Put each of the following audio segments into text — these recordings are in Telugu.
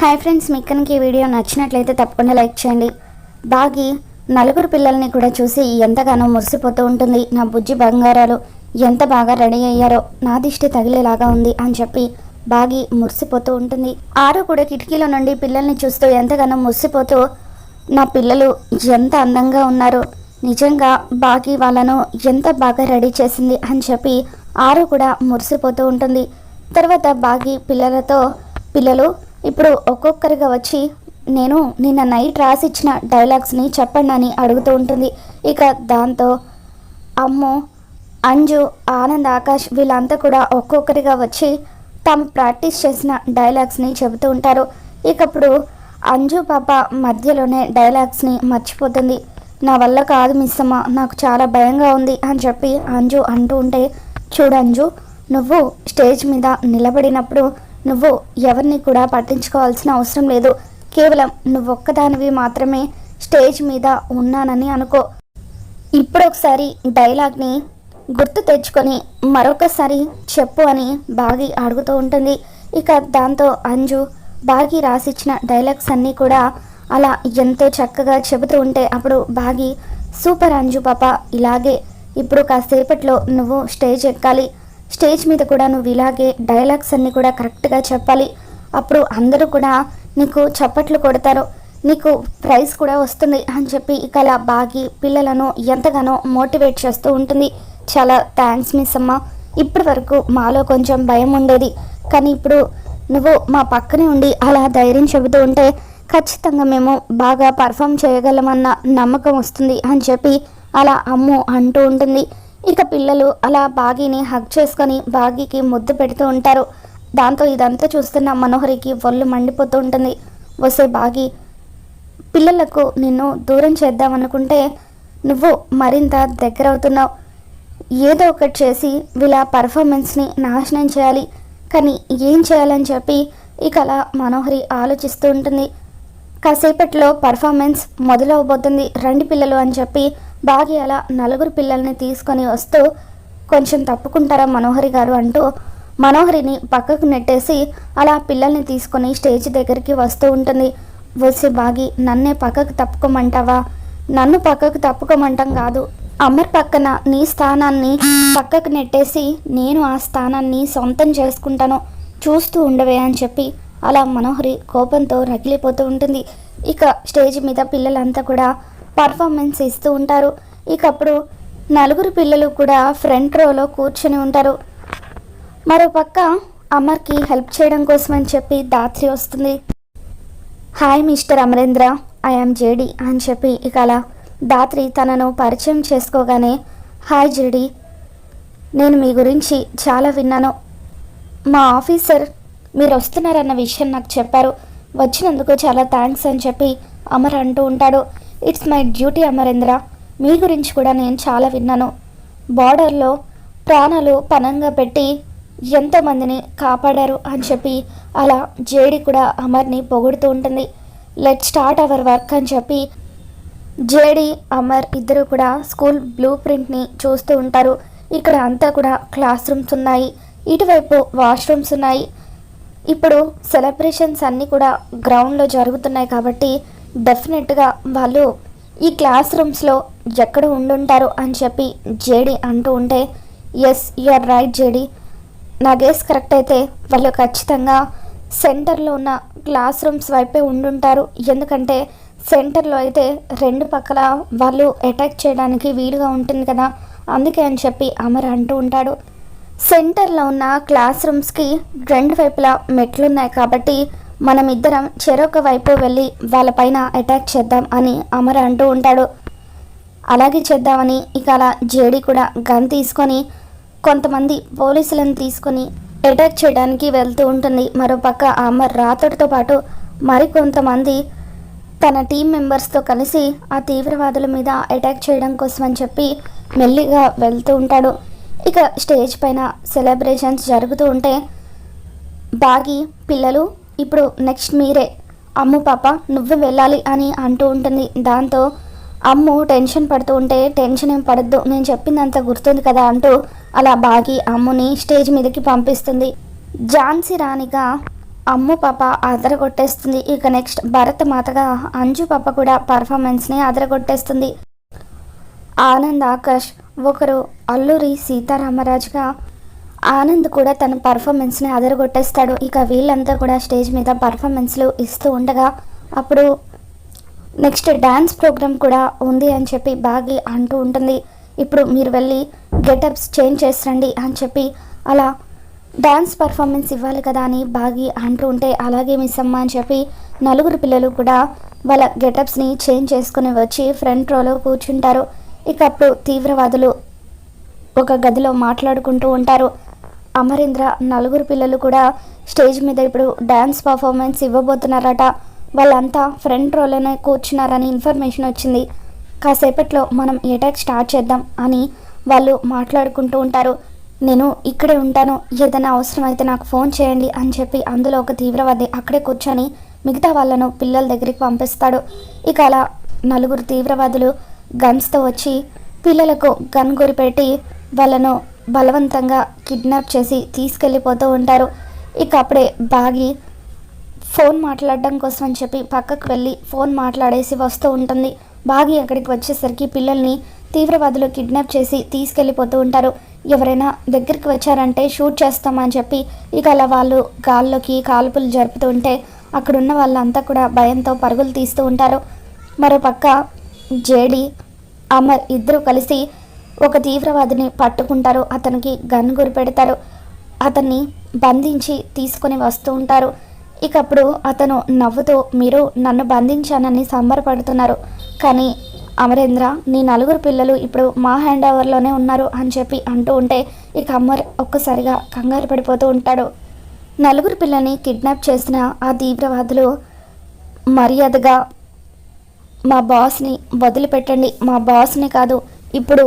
హాయ్ ఫ్రెండ్స్ మీకు కనుక ఈ వీడియో నచ్చినట్లయితే తప్పకుండా లైక్ చేయండి. బాగి నలుగురు పిల్లల్ని కూడా చూసి ఎంతగానో మురిసిపోతూ ఉంటుంది. నా బుజ్జి బంగారాలు ఎంత బాగా రెడీ అయ్యారో నా దిష్టి తగిలేలాగా ఉంది అని చెప్పి బాగి మురిసిపోతూ ఉంటుంది. ఆరు కూడా కిటికీలో నుండి పిల్లల్ని చూస్తూ ఎంతగానో మురిసిపోతూ నా పిల్లలు ఎంత అందంగా ఉన్నారు. నిజంగా బాగి వాళ్ళను ఎంత బాగా రెడీ చేసింది అని చెప్పి ఆరు కూడా మురిసిపోతూ ఉంటుంది. తర్వాత బాగి పిల్లలతో పిల్లలు ఇప్పుడు ఒక్కొక్కరిగా వచ్చి నేను నిన్న నైట్ రాసిచ్చిన డైలాగ్స్ని చెప్పండి అని అడుగుతూ ఉంటుంది. ఇక దాంతో అమ్ము అంజు ఆనంద్ ఆకాష్ వీళ్ళంతా కూడా ఒక్కొక్కరిగా వచ్చి తాము ప్రాక్టీస్ చేసిన డైలాగ్స్ని చెబుతూ ఉంటారు. ఇకప్పుడు అంజు పాప మధ్యలోనే డైలాగ్స్ని మర్చిపోతుంది. నా వల్ల కాదు మిస్ అమ్మ నాకు చాలా భయంగా ఉంది అని చెప్పి అంజు అంటూ ఉంటే చూడు అంజు నువ్వు స్టేజ్ మీద నిలబడినప్పుడు నువ్వు ఎవరిని కూడా పట్టించుకోవాల్సిన అవసరం లేదు. కేవలం నువ్వొక్కదానివి మాత్రమే స్టేజ్ మీద ఉన్నానని అనుకో. ఇప్పుడు ఒకసారి డైలాగ్ని గుర్తు తెచ్చుకొని మరొకసారి చెప్పు అని బాగి అడుగుతూ ఉంటుంది. ఇక దాంతో అంజు బాగి రాసిచ్చిన డైలాగ్స్ అన్నీ కూడా అలా ఎంతో చక్కగా చెబుతూ ఉంటే అప్పుడు బాగి సూపర్ అంజు పాప ఇలాగే. ఇప్పుడు కాసేపట్లో నువ్వు స్టేజ్ ఎక్కాలి. స్టేజ్ మీద కూడా నువ్వు ఇలాగే డైలాగ్స్ అన్నీ కూడా కరెక్ట్గా చెప్పాలి. అప్పుడు అందరూ కూడా నీకు చప్పట్లు కొడతారు. నీకు ప్రైజ్ కూడా వస్తుంది అని చెప్పి ఇక అలా బాగి పిల్లలను ఎంతగానో మోటివేట్ చేస్తూ ఉంటుంది. చాలా థ్యాంక్స్ మిస్ అమ్మ. ఇప్పటి వరకు మాలో కొంచెం భయం ఉండేది. కానీ ఇప్పుడు నువ్వు మా పక్కనే ఉండి అలా ధైర్యం చెబుతూ ఉంటే ఖచ్చితంగా మేము బాగా పర్ఫామ్ చేయగలమన్న నమ్మకం వస్తుంది అని చెప్పి అలా అమ్ము అంటూ ఉంటుంది. ఇక పిల్లలు అలా బాగీని హగ్ చేసుకొని బాగీకి ముద్దు పెడుతూ ఉంటారు. దాంతో ఇదంతా చూస్తున్న మనోహరికి ఒళ్ళు మండిపోతూ ఉంటుంది. వసే బాగి పిల్లలకు నిన్ను దూరం చేద్దామనుకుంటే నువ్వు మరింత దగ్గర అవుతున్నావు. ఏదో ఒకటి చేసి వీళ్ళ పర్ఫార్మెన్స్ని నాశనం చేయాలి. కానీ ఏం చేయాలని చెప్పి ఇక అలా మనోహరి ఆలోచిస్తూ ఉంటుంది. కాసేపట్లో పర్ఫార్మెన్స్ మొదలవబోతుంది. రెండు పిల్లలు అని చెప్పి బాగి అలా నలుగురు పిల్లల్ని తీసుకొని వస్తూ కొంచెం తప్పుకుంటారా మనోహరి గారు? అంటూ మనోహరిని పక్కకు నెట్టేసి అలా పిల్లల్ని తీసుకొని స్టేజ్ దగ్గరికి వస్తూ ఉంటుంది. వచ్చి బాగి నన్నే పక్కకు తప్పుకోమంటావా? నన్ను పక్కకు తప్పుకోమంటాం కాదు. అమర్ పక్కన నీ స్థానాన్ని పక్కకు నెట్టేసి నేను ఆ స్థానాన్ని సొంతం చేసుకుంటాను. చూస్తూ ఉండవే అని చెప్పి అలా మనోహరి కోపంతో రగిలిపోతూ ఉంటుంది. ఇక స్టేజ్ మీద పిల్లలంతా కూడా పర్ఫార్మెన్స్ ఇస్తూ ఉంటారు. ఇకప్పుడు నలుగురు పిల్లలు కూడా ఫ్రంట్ రోలో కూర్చొని ఉంటారు. మరోపక్క అమర్కి హెల్ప్ చేయడం కోసం అని చెప్పి దాత్రి వస్తుంది. Hi Mr Amarendra. I'm JD అని చెప్పి ఇక అలా దాత్రి తనను పరిచయం చేసుకోగానే హాయ్ జేడి. నేను మీ గురించి చాలా విన్నాను. మా ఆఫీసర్ మీరు వస్తున్నారన్న విషయం నాకు చెప్పారు. వచ్చినందుకు చాలా థ్యాంక్స్ అని చెప్పి అమర్ అంటూ ఉంటాడు. It's my duty Amarendra. మీ గురించి కూడా నేను చాలా విన్నాను. బార్డర్లో ప్రాణాలు పనంగా పెట్టి ఎంతోమందిని కాపాడారు అని చెప్పి అలా జేడి కూడా అమర్ని పొగుడుతూ ఉంటుంది. లెట్ స్టార్ట్ అవర్ వర్క్ అని చెప్పి జేడి అమర్ ఇద్దరు కూడా స్కూల్ బ్లూ ప్రింట్ని చూస్తూ ఉంటారు. ఇక్కడ అంతా కూడా క్లాస్ రూమ్స్ ఉన్నాయి. ఇటువైపు వాష్రూమ్స్ ఉన్నాయి. ఇప్పుడు సెలబ్రేషన్స్ అన్నీ కూడా గ్రౌండ్లో జరుగుతున్నాయి కాబట్టి డెఫినెట్గా వాళ్ళు ఈ క్లాస్ రూమ్స్లో ఎక్కడ ఉండుంటారు అని చెప్పి జేడి అంటూ ఉంటే ఎస్ యూఆర్ రైట్ జేడి. నా గేస్ కరెక్ట్ అయితే వాళ్ళు ఖచ్చితంగా సెంటర్లో ఉన్న క్లాస్ రూమ్స్ వైపే ఉండుంటారు. ఎందుకంటే సెంటర్లో అయితే రెండు పక్కల వాళ్ళు అటాక్ చేయడానికి వీలుగా ఉంటుంది కదా. అందుకే అని చెప్పి అమర్ అంటూ ఉంటాడు. సెంటర్లో ఉన్న క్లాస్ రూమ్స్కి రెండు వైపులా మెట్లు ఉన్నాయి కాబట్టి మనం ఇద్దరం చెరొక వైపు వెళ్ళి వాళ్ళపైన అటాక్ చేద్దాం అని అమర్ అంటూ ఉంటాడు. అలాగే చేద్దామని ఇక అలా జేడి కూడా గన్ తీసుకొని కొంతమంది పోలీసులను తీసుకొని అటాక్ చేయడానికి వెళ్తూ ఉంటుంది. మరోపక్క అమర్ రాతడితో పాటు మరికొంతమంది తన టీం మెంబర్స్తో కలిసి ఆ తీవ్రవాదుల మీద అటాక్ చేయడం కోసం అని చెప్పి మెల్లిగా వెళ్తూ ఉంటాడు. ఇక స్టేజ్ పైన సెలబ్రేషన్స్ జరుగుతూ ఉంటే బాగి పిల్లలు ఇప్పుడు నెక్స్ట్ మీరే. అమ్ము పాప నువ్వు వెళ్ళాలి అని అంటూ ఉంటుంది. దాంతో అమ్ము టెన్షన్ పడుతూ ఉంటే టెన్షన్ ఏం పడద్దు నేను చెప్పిందంత గుర్తుంది కదా అంటూ అలా బాగి అమ్ముని స్టేజ్ మీదకి పంపిస్తుంది. ఝాన్సీ రాణిగా అమ్ము పాప అదరగొట్టేస్తుంది. ఇక నెక్స్ట్ భరత్ మాతగా అంజు పాప కూడా పర్ఫార్మెన్స్ని అదరగొట్టేస్తుంది. ఆనంద్ ఆకాష్ ఒకరు అల్లూరి సీతారామరాజుగా ఆనంద్ కూడా తన పర్ఫార్మెన్స్ని అదరగొట్టేస్తాడు. ఇక వీళ్ళంతా కూడా స్టేజ్ మీద పర్ఫార్మెన్స్లు ఇస్తూ ఉండగా అప్పుడు నెక్స్ట్ డ్యాన్స్ ప్రోగ్రామ్ కూడా ఉంది అని చెప్పి బాగి అంటూ ఉంటుంది. ఇప్పుడు మీరు వెళ్ళి గెటప్స్ చేంజ్ చేసరండి అని చెప్పి అలా డ్యాన్స్ పర్ఫార్మెన్స్ ఇవ్వాలి కదా అని బాగి అంటూ ఉంటే అలాగే మిస్ అమ్మ అని చెప్పి నలుగురు పిల్లలు కూడా వాళ్ళ గెటప్స్ని చేంజ్ చేసుకుని వచ్చి ఫ్రంట్ రోలో కూర్చుంటారు. ఇక అప్పుడు తీవ్రవాదులు ఒక గదిలో మాట్లాడుకుంటూ ఉంటారు. అమరేంద్ర నలుగురు పిల్లలు కూడా స్టేజ్ మీద ఇప్పుడు డ్యాన్స్ పర్ఫార్మెన్స్ ఇవ్వబోతున్నారట. వాళ్ళంతా ఫ్రంట్ రోలోనే కూర్చున్నారని ఇన్ఫర్మేషన్ వచ్చింది. కాసేపట్లో మనం అటాక్ స్టార్ట్ చేద్దాం అని వాళ్ళు మాట్లాడుకుంటూ ఉంటారు. నేను ఇక్కడే ఉంటాను. ఏదైనా అవసరం అయితే నాకు ఫోన్ చేయండి అని చెప్పి అందులో ఒక తీవ్రవాది అక్కడే కూర్చొని మిగతా వాళ్ళను పిల్లల దగ్గరికి పంపిస్తాడు. ఇక అలా నలుగురు తీవ్రవాదులు గన్స్తో వచ్చి పిల్లలకు గన్ గురి పెట్టి వాళ్ళను బలవంతంగా కిడ్నాప్ చేసి తీసుకెళ్ళిపోతూ ఉంటారు. ఇక అప్పుడే బాగి ఫోన్ మాట్లాడడం కోసం అని చెప్పి పక్కకు వెళ్ళి ఫోన్ మాట్లాడేసి వస్తూ ఉంటుంది. బాగి అక్కడికి వచ్చేసరికి పిల్లల్ని తీవ్రవాదులు కిడ్నాప్ చేసి తీసుకెళ్ళిపోతూ ఉంటారు. ఎవరైనా దగ్గరికి వచ్చారంటే షూట్ చేస్తామని చెప్పి ఇక అలా వాళ్ళు గాల్లోకి కాల్పులు జరుపుతూ ఉంటే అక్కడున్న వాళ్ళంతా కూడా భయంతో పరుగులు తీస్తూ ఉంటారు. మరోపక్క జేడి అమర్ ఇద్దరు కలిసి ఒక తీవ్రవాదిని పట్టుకుంటారు. అతనికి గన్ గురి పెడతారు. అతన్ని బంధించి తీసుకొని వస్తూ ఉంటారు. ఇక అప్పుడు అతను నవ్వుతూ మీరు నన్ను బంధించానని సంబరపడుతున్నారు. కానీ అమరేంద్ర నీ నలుగురు పిల్లలు ఇప్పుడు మా హ్యాండ్ ఓవర్లోనే ఉన్నారు అని చెప్పి అంటూ ఉంటే ఇక అమర్ ఒక్కసారిగా కంగారు పడిపోతూ ఉంటాడు. నలుగురు పిల్లల్ని కిడ్నాప్ చేసిన ఆ తీవ్రవాదులు మర్యాదగా మా బాస్ని వదిలిపెట్టండి. మా బాస్ని కాదు ఇప్పుడు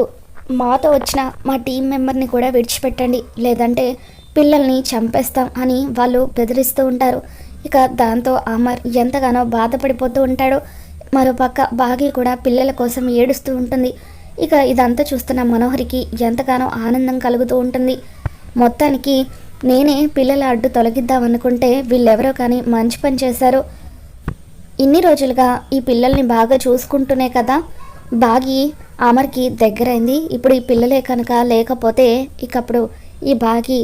మాతో వచ్చిన మా టీం మెంబర్ని కూడా విడిచిపెట్టండి. లేదంటే పిల్లల్ని చంపేస్తాం అని వాళ్ళు బెదిరిస్తూ ఉంటారు. ఇక దాంతో అమర్ ఎంతగానో బాధపడిపోతూ ఉంటాడు. మరోపక్క బాగి కూడా పిల్లల కోసం ఏడుస్తూ ఉంటుంది. ఇక ఇదంతా చూస్తున్న మనోహరికి ఎంతగానో ఆనందం కలుగుతూ ఉంటుంది. మొత్తానికి నేనే పిల్లల అడ్డు తొలగిద్దామనుకుంటే వీళ్ళెవరో కానీ మంచి పని చేశారు. ఇన్ని రోజులుగా ఈ పిల్లల్ని బాగా చూసుకుంటూనే కదా? బాగి అమర్కి దగ్గరైంది. ఇప్పుడు ఈ పిల్లలే కనుక లేకపోతే ఇకప్పుడు ఈ బాగి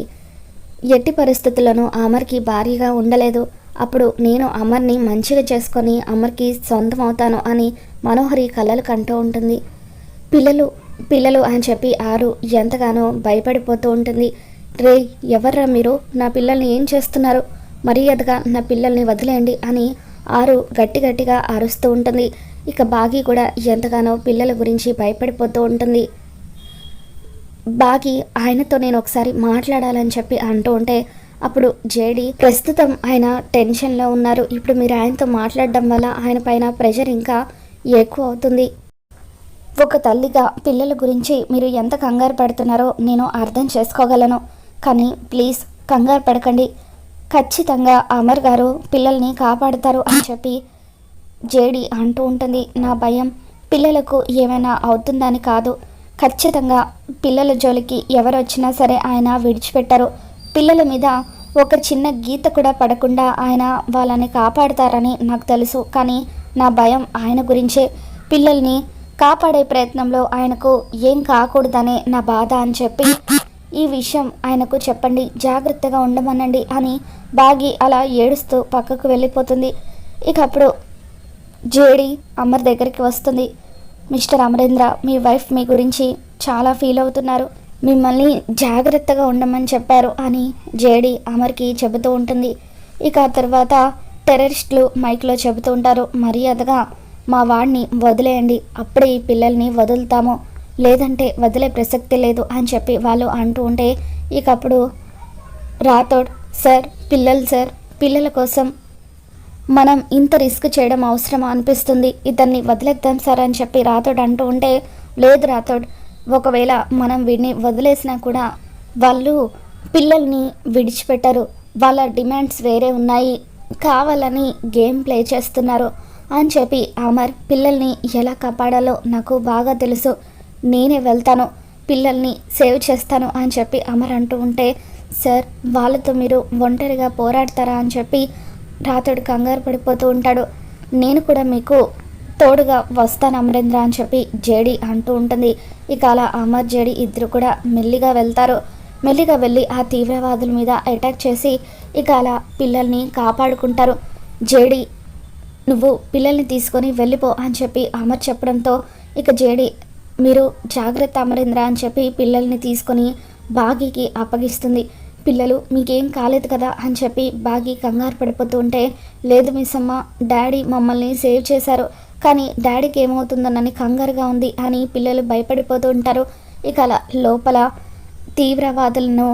ఎట్టి పరిస్థితుల్లోనూ అమర్కి భారీగా ఉండలేదు. అప్పుడు నేను అమర్ని మంచిగా చేసుకొని అమర్కి సొంతం అవుతాను అని మనోహరి కలలు కంటూ ఉంటుంది. పిల్లలు పిల్లలు అని చెప్పి ఆరు ఎంతగానో భయపడిపోతూ ఉంటుంది. రే ఎవర్రా మీరు? నా పిల్లల్ని ఏం చేస్తున్నారు? మర్యాదగా నా పిల్లల్ని వదిలేయండి అని ఆరు గట్టి గట్టిగా అరుస్తూ ఉంటుంది. ఇక బాగి కూడా ఎంతగానో పిల్లల గురించి భయపడిపోతూ ఉంటుంది. బాగి ఆయనతో నేను ఒకసారి మాట్లాడాలని చెప్పి అంటూ ఉంటే అప్పుడు జేడి ప్రస్తుతం ఆయన టెన్షన్లో ఉన్నారు. ఇప్పుడు మీరు ఆయనతో మాట్లాడడం వల్ల ఆయన పైన ప్రెషర్ ఇంకా ఎక్కువ అవుతుంది. ఒక తల్లిగా పిల్లల గురించి మీరు ఎంత కంగారు పడుతున్నారో నేను అర్థం చేసుకోగలను. కానీ ప్లీజ్ కంగారు పడకండి. ఖచ్చితంగా అమర్ గారు పిల్లల్ని కాపాడుతారు అని చెప్పి జేడి అంటూ ఉంటుంది నా భయం పిల్లలకు ఏమైనా అవుతుందని కాదు. ఖచ్చితంగా పిల్లల జోలికి ఎవరు వచ్చినా సరే ఆయన విడిచిపెట్టరు. పిల్లల మీద ఒక చిన్న గీత కూడా పడకుండా ఆయన వాళ్ళని కాపాడతారని నాకు తెలుసు. కానీ నా భయం ఆయన గురించే. పిల్లల్ని కాపాడే ప్రయత్నంలో ఆయనకు ఏం కాకూడదనే నా బాధ అని చెప్పి ఈ విషయం ఆయనకు చెప్పండి. జాగ్రత్తగా ఉండమనండి అని బాగి అలా ఏడుస్తూ పక్కకు వెళ్ళిపోతుంది. ఇక అప్పుడు జేడి అమర్ దగ్గరికి వస్తుంది. మిస్టర్ అమరేంద్ర మీ వైఫ్ మీ గురించి చాలా ఫీల్ అవుతున్నారు. మిమ్మల్ని జాగ్రత్తగా ఉండమని చెప్పారు అని జేడి అమర్కి చెబుతూ ఉంటుంది. ఇక ఆ తర్వాత టెర్రరిస్టులు మైక్లో చెబుతూ ఉంటారు. మర్యాదగా మా వాడిని వదిలేయండి. అప్పుడే ఈ పిల్లల్ని వదులుతాము. లేదంటే వదిలే ప్రసక్తి లేదు అని చెప్పి వాళ్ళు అంటూ ఉంటే ఇకప్పుడు రాథోడ్ సార్ పిల్లలు సార్ పిల్లల కోసం మనం ఇంత రిస్క్ చేయడం అవసరమా అనిపిస్తుంది. ఇతన్ని వదిలేద్దాం సార్ అని చెప్పి రాథోడ్ అంటూ ఉంటే లేదు రాథోడ్ ఒకవేళ మనం వీడిని వదిలేసినా కూడా వాళ్ళు పిల్లల్ని విడిచిపెట్టరు. వాళ్ళ డిమాండ్స్ వేరే ఉన్నాయి. కావాలని గేమ్ ప్లే చేస్తున్నారు. అని చెప్పి అమర్ పిల్లల్ని ఎలా కాపాడాలో నాకు బాగా తెలుసు. నేనే వెళ్తాను. పిల్లల్ని సేవ్ చేస్తాను అని చెప్పి అమర్ అంటూ ఉంటే సార్ వాళ్ళతో మీరు ఒంటరిగా పోరాడతారా అని చెప్పి రాతుడు కంగారు పడిపోతూ ఉంటాడు. నేను కూడా మీకు తోడుగా వస్తాను అమరేంద్ర అని చెప్పి జేడి అంటూ ఉంటుంది. ఇక అలా అమర్ జేడి ఇద్దరు కూడా మెల్లిగా వెళ్తారు. మెల్లిగా వెళ్ళి ఆ తీవ్రవాదుల మీద అటాక్ చేసి ఇక అలా పిల్లల్ని కాపాడుకుంటారు. జేడి నువ్వు పిల్లల్ని తీసుకొని వెళ్ళిపో అని చెప్పి అమర్ చెప్పడంతో ఇక జేడి మీరు జాగ్రత్త అమరేంద్ర అని చెప్పి పిల్లల్ని తీసుకొని బాగీకి అప్పగిస్తుంది. పిల్లలు మీకేం కాలేదు కదా అని చెప్పి బాగి కంగారు పడిపోతూ ఉంటే లేదు మిస్ అమ్మ డాడీ మమ్మల్ని సేవ్ చేశారు కానీ డాడీకి ఏమవుతుందోనని కంగారుగా ఉంది అని పిల్లలు భయపడిపోతూ ఉంటారు. ఇక అలా లోపల తీవ్రవాదులను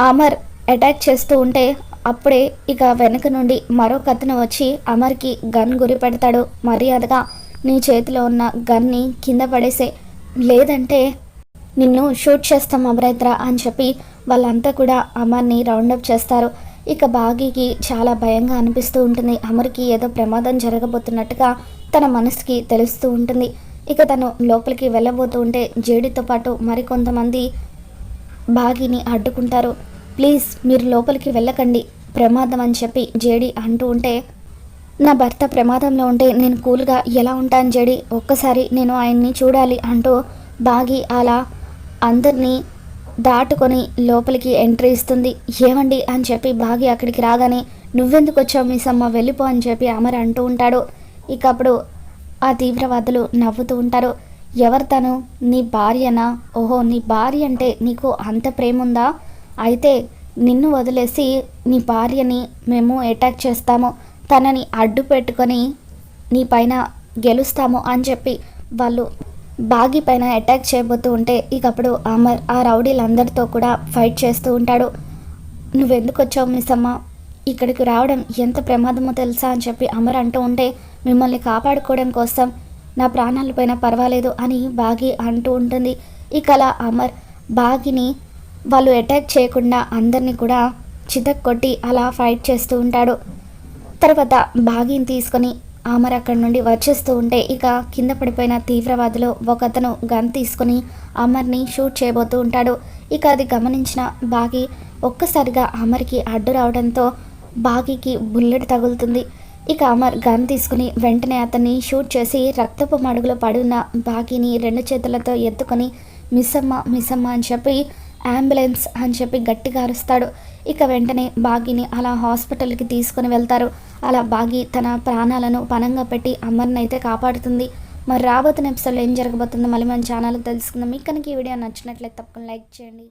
అమర్ అటాక్ చేస్తూ ఉంటే అప్పుడే ఇక వెనక నుండి మరో కథను వచ్చి అమర్కి గన్ గురి పెడతాడు. మర్యాదగా నీ చేతిలో ఉన్న గన్ని కింద పడేసే లేదంటే నిన్ను షూట్ చేస్తాం అమరేంద్ర అని చెప్పి వాళ్ళంతా కూడా అమర్ని రౌండప్ చేస్తారు. ఇక బాగీకి చాలా భయంగా అనిపిస్తూ ఉంటుంది. అమర్కి ఏదో ప్రమాదం జరగబోతున్నట్టుగా తన మనసుకి తెలుస్తూ ఉంటుంది. ఇక తను లోపలికి వెళ్ళబోతూ ఉంటే జేడితో పాటు మరికొంతమంది బాగిని అడ్డుకుంటారు. ప్లీజ్ మీరు లోపలికి వెళ్ళకండి. ప్రమాదం అని చెప్పి జేడి అంటూ ఉంటే నా భర్త ప్రమాదంలో ఉంటే నేను కూల్గా ఎలా ఉంటాను జేడి? ఒక్కసారి నేను ఆయన్ని చూడాలి అంటూ బాగి అలా అందరినీ దాటుకొని లోపలికి ఎంట్రీ ఇస్తుంది. ఏమండి అని చెప్పి బాగి అక్కడికి రాగానే నువ్వెందుకు వచ్చావు మిస్ అమ్మ వెళ్ళిపో అని చెప్పి అమర్ అంటూ ఉంటాడు. ఇక అప్పుడు ఆ తీవ్రవాదులు నవ్వుతూ ఉంటారు. ఎవరు తను? నీ భార్యనా? ఓహో నీ భార్య అంటే నీకు అంత ప్రేమ ఉందా అయితే నిన్ను వదిలేసి నీ భార్యని మేము అటాక్ చేస్తాము. తనని అడ్డు పెట్టుకొని నీ పైన గెలుస్తాము అని చెప్పి వాళ్ళు బాగి పైన అటాక్ చేయబోతూ ఉంటే ఇక అప్పుడు అమర్ ఆ రౌడీలందరితో కూడా ఫైట్ చేస్తూ ఉంటాడు. నువ్వెందుకు వచ్చావు మిస్ అమ్మ ఇక్కడికి రావడం ఎంత ప్రమాదమో తెలుసా? అని చెప్పి అమర్ అంటూ ఉంటే మిమ్మల్ని కాపాడుకోవడం కోసం నా ప్రాణాలపైన పర్వాలేదు అని బాగి అంటూ ఉంటుంది. ఇక అలా అమర్ బాగిని వాళ్ళు అటాక్ చేయకుండా అందరినీ కూడా చితక్ కొట్టి అలా ఫైట్ చేస్తూ ఉంటాడు. తర్వాత బాగిని తీసుకొని అమర్ అక్కడి నుండి వచ్చేస్తూ ఉంటే ఇక కింద పడిపోయిన తీవ్రవాదిలో ఒకతను గన్ తీసుకొని అమర్ని షూట్ చేయబోతూ ఉంటాడు. ఇక అది గమనించిన బాగి ఒక్కసారిగా అమర్కి అడ్డు రావడంతో బాగికి బుల్లెట్ తగులుతుంది. ఇక అమర్ గన్ తీసుకుని వెంటనే అతన్ని షూట్ చేసి రక్తపు మడుగులో పడున్న బాగిని రెండు చేతులతో ఎత్తుకొని మిస్సమ్మ మిస్సమ్మ అని చెప్పి అంబులెన్స్ అని చెప్పి గట్టిగా అరుస్తాడు. ఇక వెంటనే బాగిని అలా హాస్పిటల్కి తీసుకుని వెళ్తారు. అలా బాగి తన ప్రాణాలను పనంగా పెట్టి అమ్మర్ని అయితే కాపాడుతుంది. మరి రాబోతున్న ఎపిసోడ్లో ఏం జరగబోతుందో మళ్ళీ మన ఛానల్ తెలుసుకుందాం. మీకు కనుక ఈ వీడియో నచ్చినట్లయితే తప్పకుండా లైక్ చేయండి.